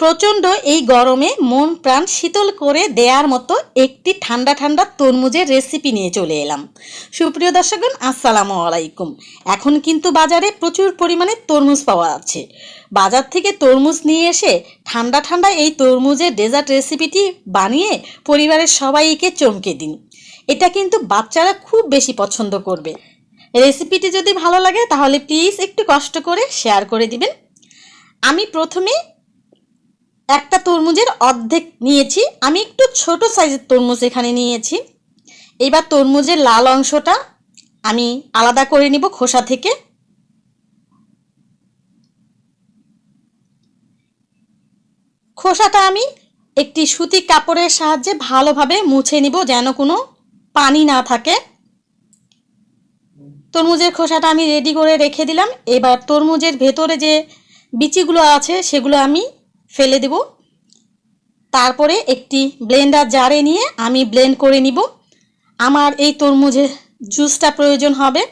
প্রচণ্ড এই গরমে মন প্রাণ শীতল করে দেওয়ার মতো একটি ঠান্ডা ঠান্ডা তরমুজের রেসিপি নিয়ে চলে এলাম। সুপ্রিয় দর্শকগণ, আসসালামু আলাইকুম। এখন কিন্তু বাজারে প্রচুর পরিমাণে তরমুজ পাওয়া যাচ্ছে। বাজার থেকে তরমুজ নিয়ে এসে ঠান্ডা ঠান্ডা এই তরমুজের ডেজার্ট রেসিপিটি বানিয়ে পরিবারের সবাইকে চমকে দিন। এটা কিন্তু বাচ্চারা খুব বেশি পছন্দ করবে। রেসিপিটি যদি ভালো লাগে, তাহলে প্লিজ একটু কষ্ট করে শেয়ার করে দিবেন। আমি প্রথমে একটা তরমুজের অর্ধেক নিয়েছি। আমি একটু ছোট সাইজের তরমুজ এখানে নিয়েছি। এবার তরমুজের লাল অংশটা আমি আলাদা করে নিব খোসা থেকে। খোসাটা আমি একটি সুতি কাপড়ের সাহায্যে ভালোভাবে মুছে নিব যেন কোনো পানি না থাকে। তরমুজের খোসাটা আমি রেডি করে রেখে দিলাম। এবার তরমুজের ভেতরে যে বিচিগুলো আছে, সেগুলো আমি ফেলে দেব। তারপরে একটি ব্লেন্ডার জারে নিয়ে আমি ব্লেন্ড করে নিব। আমার এই তরমুজের জুসটা প্রয়োজন হবে।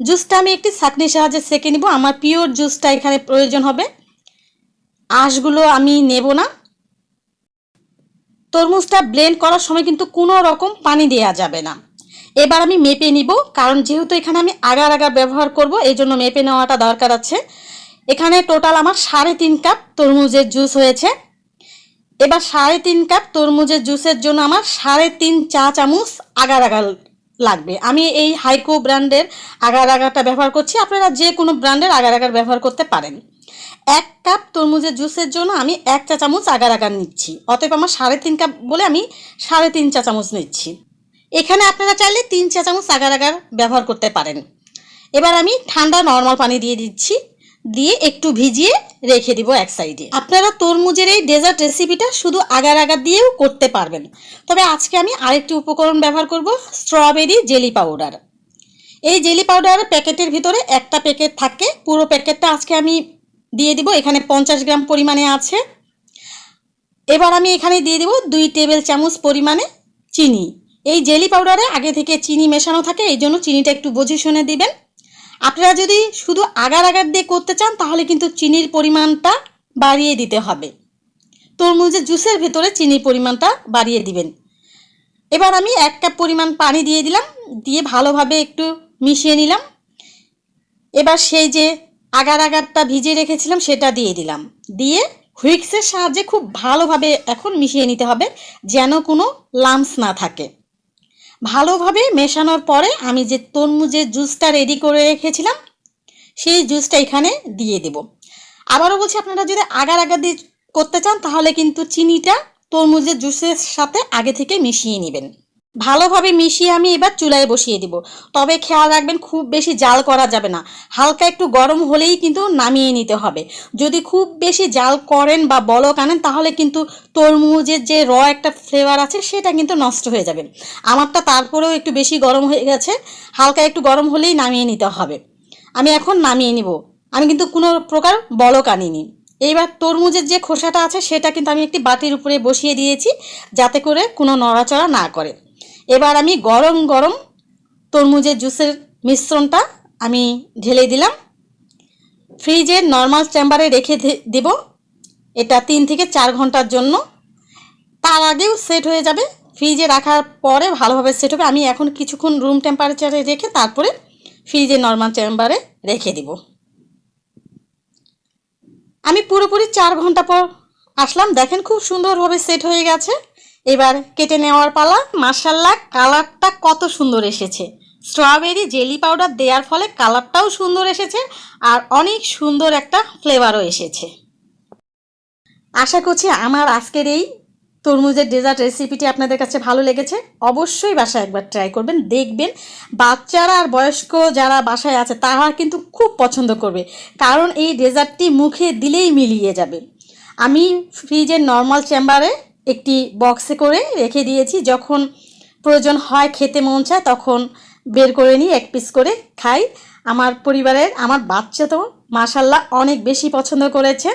জুসটা আমি একটি ছাঁকনির সাহায্যে সেঁকে নিব। আমার পিওর জুসটা এখানে প্রয়োজন হবে। আঁশগুলো আমি নেব না। তরমুজটা ব্লেন্ড করার সময় কিন্তু কোনো রকম পানি দেওয়া যাবে না। এবার আমি মেপে নিব, কারণ যেহেতু এখানে আমি আগার আগার ব্যবহার করব, এই জন্য মেপে নেওয়াটা দরকার আছে। এখানে টোটাল আমার সাড়ে তিন কাপ তরমুজের জুস হয়েছে। এবার সাড়ে তিন কাপ তরমুজের জুসের জন্য আমার সাড়ে তিন চা চামচ আগার আগার লাগবে। আমি এই হাইকো ব্র্যান্ডের আগার আগারটা ব্যবহার করছি। আপনারা যে কোনো ব্র্যান্ডের আগার আগার ব্যবহার করতে পারেন। এক কাপ তরমুজের জুসের জন্য আমি এক চা চামচ আগার আগার নিচ্ছি। অতএব আমার সাড়ে তিন কাপ বলে আমি সাড়ে তিন চা চামচ নিচ্ছি। এখানে আপনারা চাইলে তিন চা চামচ আগার আগার ব্যবহার করতে পারেন। এবার আমি ঠান্ডা নর্মাল পানি দিয়ে দিচ্ছি। দিয়ে একটু ভিজিয়ে রেখে দিব এক সাইডে। আপনারা তরমুজের এই ডেজার্ট রেসিপিটা শুধু আগার আগার দিয়েও করতে পারবেন। তবে আজকে আমি আরেকটি উপকরণ ব্যবহার করব, স্ট্রবেরি জেলি পাউডার। এই জেলি পাউডার প্যাকেটের ভিতরে একটা প্যাকেট থাকে, পুরো প্যাকেটটা আজকে আমি দিয়ে দিব, এখানে পঞ্চাশ গ্রাম পরিমাণে আছে। এবার আমি এখানে দিয়ে দিব দুই টেবিল চামচ পরিমাণে চিনি। এই জেলি পাউডারে আগে থেকে চিনি মেশানো থাকে, এই জন্য চিনিটা একটু বুঝে শুনে দিবেন। আপনারা যদি শুধু আগার আগার দিয়ে করতে চান, তাহলে কিন্তু চিনির পরিমাণটা বাড়িয়ে দিতে হবে। তরমুজের জুসের ভেতরে চিনির পরিমাণটা বাড়িয়ে দিবেন। এবার আমি এক কাপ পরিমাণ পানি দিয়ে দিলাম, দিয়ে ভালোভাবে একটু মিশিয়ে নিলাম। এবার সেই যে আগার আগারটা ভিজিয়ে রেখেছিলাম, সেটা দিয়ে দিলাম। দিয়ে হুইক্সের সাহায্যে খুব ভালোভাবে এখন মিশিয়ে নিতে হবে, যেন কোনো লামস না থাকে। ভালোভাবে মেশানোর পরে আমি যে তরমুজের জুসটা রেডি করে রেখেছিলাম, সেই জুসটা এখানে দিয়ে দেব। আবারও বলছি, আপনারা যদি আগার আগার দিয়ে করতে চান, তাহলে কিন্তু চিনিটা তরমুজের জুসের সাথে আগে থেকে মিশিয়ে নেবেন। ভালোভাবে মিশিয়ে আমি এবার চুলায় বসিয়ে দিব। তবে খেয়াল রাখবেন, খুব বেশি জাল করা যাবে না। হালকা একটু গরম হলেই কিন্তু নামিয়ে নিতে হবে। যদি খুব বেশি জাল করেন বা বলক আনেন, তাহলে কিন্তু তরমুজের যে র একটা ফ্লেভার আছে, সেটা কিন্তু নষ্ট হয়ে যাবে। আমারটা তারপরেও একটু বেশি গরম হয়ে গেছে। হালকা একটু গরম হলেই নামিয়ে নিতে হবে। আমি এখন নামিয়ে নিব। আমি কিন্তু কোনো প্রকার বলক আনিনি। এইবার তরমুজের যে খোসাটা আছে, সেটা কিন্তু আমি একটি বাটির উপরে বসিয়ে দিয়েছি, যাতে করে কোনো নড়াচড়া না করে। এবার আমি গরম গরম তরমুজের জুসের মিশ্রণটা আমি ঢেলে দিলাম। ফ্রিজের নর্মাল চেম্বারে রেখে দেব। এটা তিন থেকে চার ঘণ্টার জন্য। তার আগেও সেট হয়ে যাবে। ফ্রিজে রাখার পরে ভালোভাবে সেট হবে। আমি এখন কিছুক্ষণ রুম টেম্পারেচারে রেখে তারপরে ফ্রিজে নর্মাল চেম্বারে রেখে দিব। আমি পুরোপুরি চার ঘণ্টা পর আসলাম। দেখেন খুব সুন্দরভাবে সেট হয়ে গেছে। এবার কেটে নেওয়ার পালা মার্শাল্লাহ কালারটা কত সুন্দর এসেছে। স্ট্রবেরি জেলি পাউডার দেওয়ার ফলে কালারটাও সুন্দর এসেছে আর অনেক সুন্দর একটা ফ্লেভারও এসেছে। আশা করছি আমার আজকের এই তরমুজের ডেজার্ট রেসিপিটি আপনাদের কাছে ভালো লেগেছে। অবশ্যই বাসায় একবার ট্রাই করবেন, দেখবেন। বাচ্চারা আর বয়স্ক যারা বাসায় আছে, তারা কিন্তু খুব পছন্দ করবে, কারণ এই ডেজার্টটি মুখে দিলেই মিলিয়ে যাবে। আমি ফ্রিজের নর্মাল চেম্বারে একটি বক্সে করে রেখে দিয়েছি। যখন প্রয়োজন হয় খেতে মন চায় তখন বের করে নিই এক পিস করে খাই। আমার পরিবারের, আমার বাচ্চা তো মাসাল্লাহ অনেক বেশি পছন্দ করেছে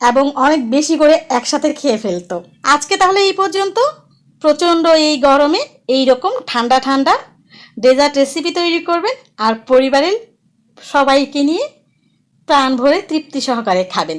এবং অনেক বেশি করে একসাথে খেয়ে ফেলতো। আজকে তাহলে এই পর্যন্ত। প্রচণ্ড এই গরমে এই রকম ঠান্ডা ঠান্ডা ডেজার্ট রেসিপি তৈরি করবেন আর পরিবারের সবাইকে নিয়ে প্রাণ ভরে তৃপ্তি সহকারে খাবেন।